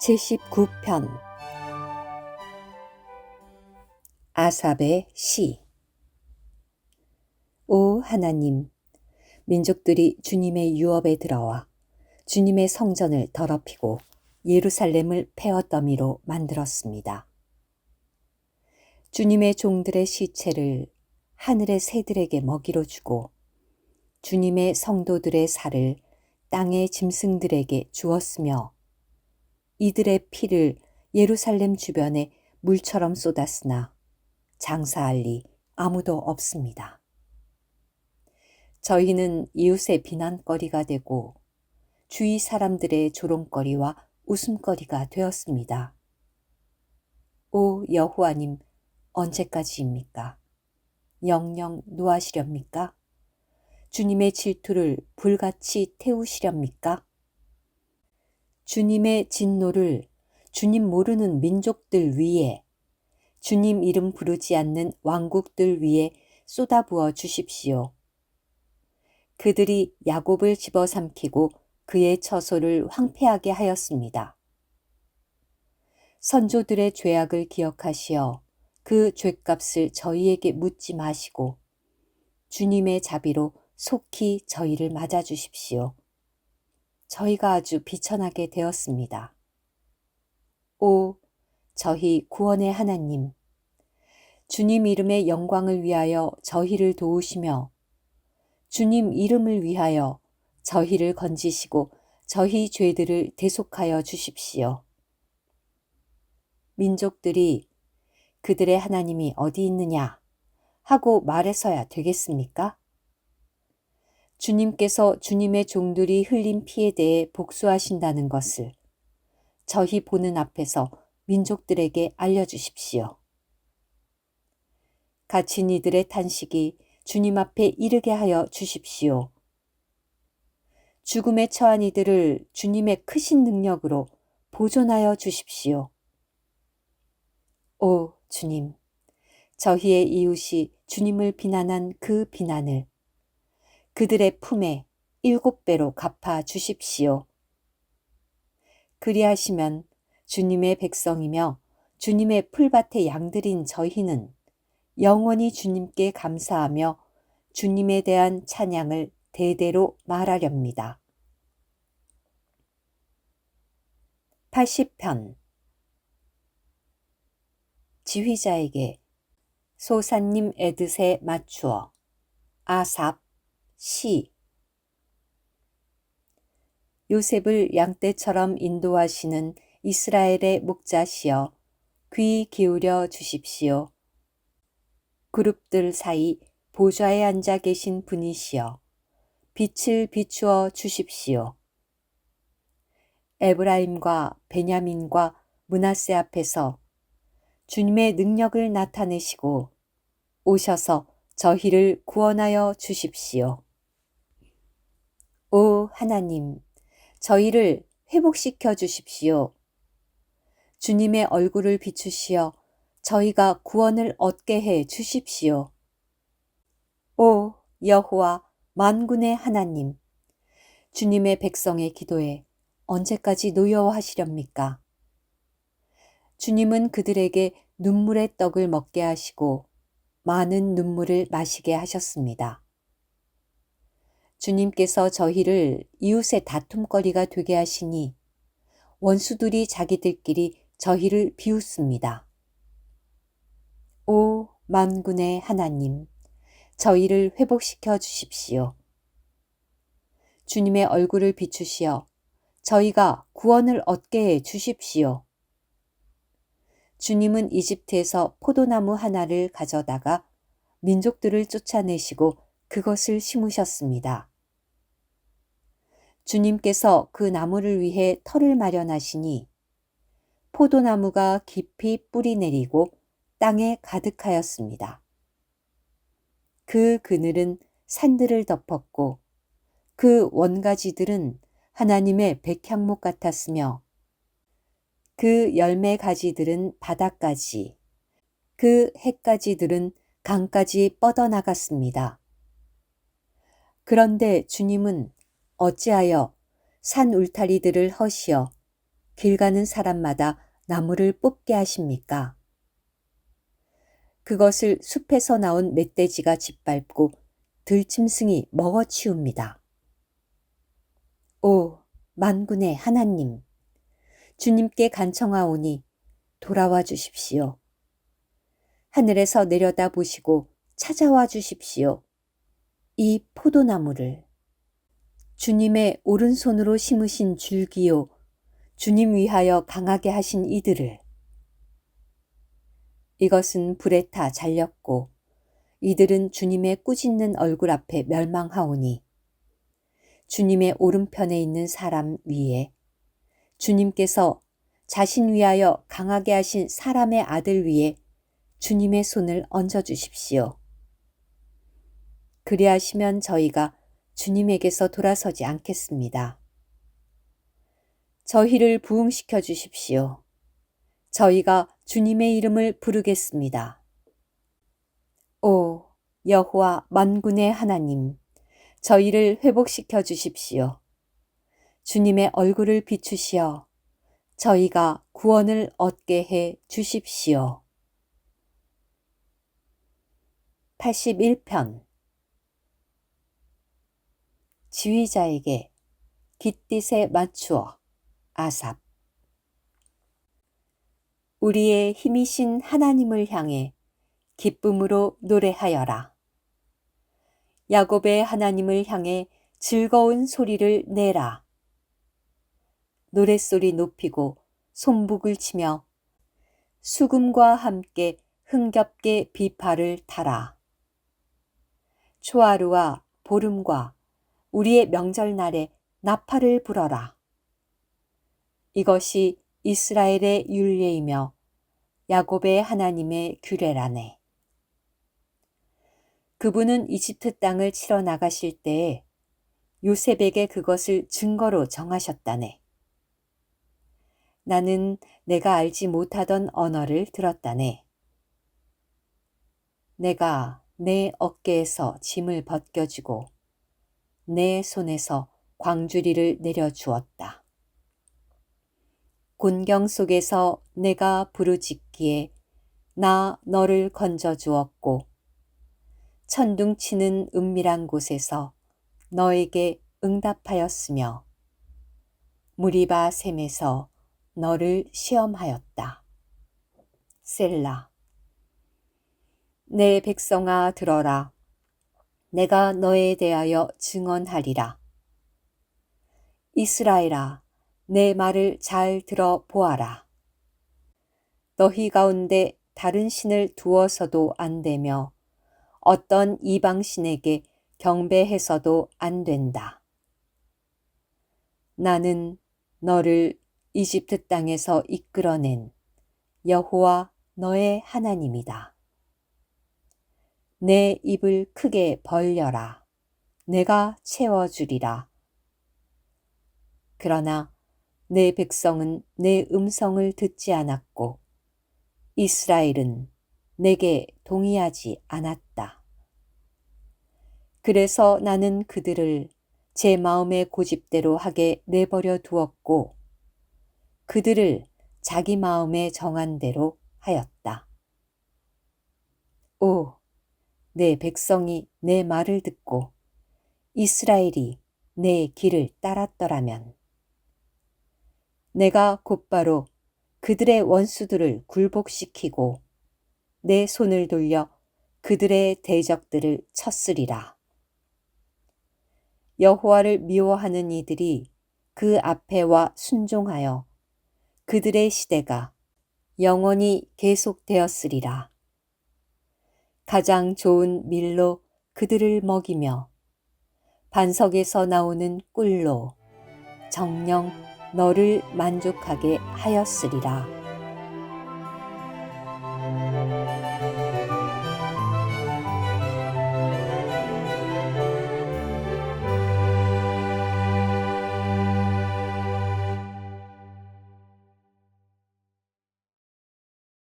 제79편 아삽의 시 오 하나님, 민족들이 주님의 유업에 들어와 주님의 성전을 더럽히고 예루살렘을 폐허더미로 만들었습니다. 주님의 종들의 시체를 하늘의 새들에게 먹이로 주고 주님의 성도들의 살을 땅의 짐승들에게 주었으며 이들의 피를 예루살렘 주변에 물처럼 쏟았으나 장사할 리 아무도 없습니다. 저희는 이웃의 비난거리가 되고 주위 사람들의 조롱거리와 웃음거리가 되었습니다. 오 여호와님, 언제까지입니까? 영영 노하시렵니까? 주님의 질투를 불같이 태우시렵니까? 주님의 진노를 주님 모르는 민족들 위에 주님 이름 부르지 않는 왕국들 위에 쏟아부어 주십시오. 그들이 야곱을 집어삼키고 그의 처소를 황폐하게 하였습니다. 선조들의 죄악을 기억하시어 그 죄값을 저희에게 묻지 마시고 주님의 자비로 속히 저희를 맞아주십시오. 저희가 아주 비천하게 되었습니다. 오, 저희 구원의 하나님, 주님 이름의 영광을 위하여 저희를 도우시며 주님 이름을 위하여 저희를 건지시고 저희 죄들을 대속하여 주십시오. 민족들이 그들의 하나님이 어디 있느냐 하고 말해서야 되겠습니까? 주님께서 주님의 종들이 흘린 피에 대해 복수하신다는 것을 저희 보는 앞에서 민족들에게 알려주십시오. 갇힌 이들의 탄식이 주님 앞에 이르게 하여 주십시오. 죽음에 처한 이들을 주님의 크신 능력으로 보존하여 주십시오. 오 주님, 저희의 이웃이 주님을 비난한 그 비난을 그들의 품에 일곱 배로 갚아 주십시오. 그리하시면 주님의 백성이며 주님의 풀밭의 양들인 저희는 영원히 주님께 감사하며 주님에 대한 찬양을 대대로 말하렵니다. 80편 지휘자에게 소사님 에드세 맞추어 아삽 시 요셉을 양떼처럼 인도하시는 이스라엘의 목자시여 귀 기울여 주십시오. 그룹들 사이 보좌에 앉아 계신 분이시여 빛을 비추어 주십시오. 에브라임과 베냐민과 문하세 앞에서 주님의 능력을 나타내시고 오셔서 저희를 구원하여 주십시오. 오 하나님, 저희를 회복시켜 주십시오. 주님의 얼굴을 비추시어 저희가 구원을 얻게 해 주십시오. 오 여호와 만군의 하나님, 주님의 백성의 기도에 언제까지 노여워하시렵니까? 주님은 그들에게 눈물의 떡을 먹게 하시고 많은 눈물을 마시게 하셨습니다. 주님께서 저희를 이웃의 다툼거리가 되게 하시니 원수들이 자기들끼리 저희를 비웃습니다. 오 만군의 하나님, 저희를 회복시켜 주십시오. 주님의 얼굴을 비추시어 저희가 구원을 얻게 해 주십시오. 주님은 이집트에서 포도나무 하나를 가져다가 민족들을 쫓아내시고 그것을 심으셨습니다. 주님께서 그 나무를 위해 터를 마련하시니 포도나무가 깊이 뿌리 내리고 땅에 가득하였습니다. 그 그늘은 산들을 덮었고 그 원가지들은 하나님의 백향목 같았으며 그 열매 가지들은 바닥까지 그 해가지들은 강까지 뻗어나갔습니다. 그런데 주님은 어찌하여 산 울타리들을 허시어 길 가는 사람마다 나무를 뽑게 하십니까? 그것을 숲에서 나온 멧돼지가 짓밟고 들짐승이 먹어치웁니다. 오, 만군의 하나님, 주님께 간청하오니 돌아와 주십시오. 하늘에서 내려다 보시고 찾아와 주십시오. 이 포도나무를 주님의 오른손으로 심으신 줄기요. 주님 위하여 강하게 하신 이들을 이것은 불에 타 잘렸고 이들은 주님의 꾸짖는 얼굴 앞에 멸망하오니 주님의 오른편에 있는 사람 위에 주님께서 자신 위하여 강하게 하신 사람의 아들 위에 주님의 손을 얹어 주십시오. 그리하시면 저희가 주님에게서 돌아서지 않겠습니다. 저희를 부흥시켜 주십시오. 저희가 주님의 이름을 부르겠습니다. 오, 여호와 만군의 하나님, 저희를 회복시켜 주십시오. 주님의 얼굴을 비추시어 저희가 구원을 얻게 해 주십시오. 81편 지휘자에게 깃딧에 맞추어 아삽 우리의 힘이신 하나님을 향해 기쁨으로 노래하여라. 야곱의 하나님을 향해 즐거운 소리를 내라. 노랫소리 높이고 손북을 치며 수금과 함께 흥겹게 비파를 타라. 초하루와 보름과 우리의 명절날에 나팔을 불어라. 이것이 이스라엘의 율례이며 야곱의 하나님의 규례라네. 그분은 이집트 땅을 치러 나가실 때에 요셉에게 그것을 증거로 정하셨다네. 나는 내가 알지 못하던 언어를 들었다네. 내가 내 어깨에서 짐을 벗겨주고 내 손에서 광주리를 내려주었다. 곤경 속에서 내가 부르짖기에 나 너를 건져 주었고 천둥치는 은밀한 곳에서 너에게 응답하였으며 무리바 샘에서 너를 시험하였다. 셀라 내 백성아 들어라. 내가 너에 대하여 증언하리라. 이스라엘아, 내 말을 잘 들어 보아라. 너희 가운데 다른 신을 두어서도 안 되며 어떤 이방신에게 경배해서도 안 된다. 나는 너를 이집트 땅에서 이끌어낸 여호와 너의 하나님이다. 내 입을 크게 벌려라. 내가 채워주리라. 그러나 내 백성은 내 음성을 듣지 않았고 이스라엘은 내게 동의하지 않았다. 그래서 나는 그들을 제 마음의 고집대로 하게 내버려 두었고 그들을 자기 마음에 정한 대로 하였다. 오, 내 백성이 내 말을 듣고 이스라엘이 내 길을 따랐더라면 내가 곧바로 그들의 원수들을 굴복시키고 내 손을 돌려 그들의 대적들을 쳤으리라. 여호와를 미워하는 이들이 그 앞에와 순종하여 그들의 시대가 영원히 계속되었으리라. 가장 좋은 밀로 그들을 먹이며 반석에서 나오는 꿀로 정령 너를 만족하게 하였으리라.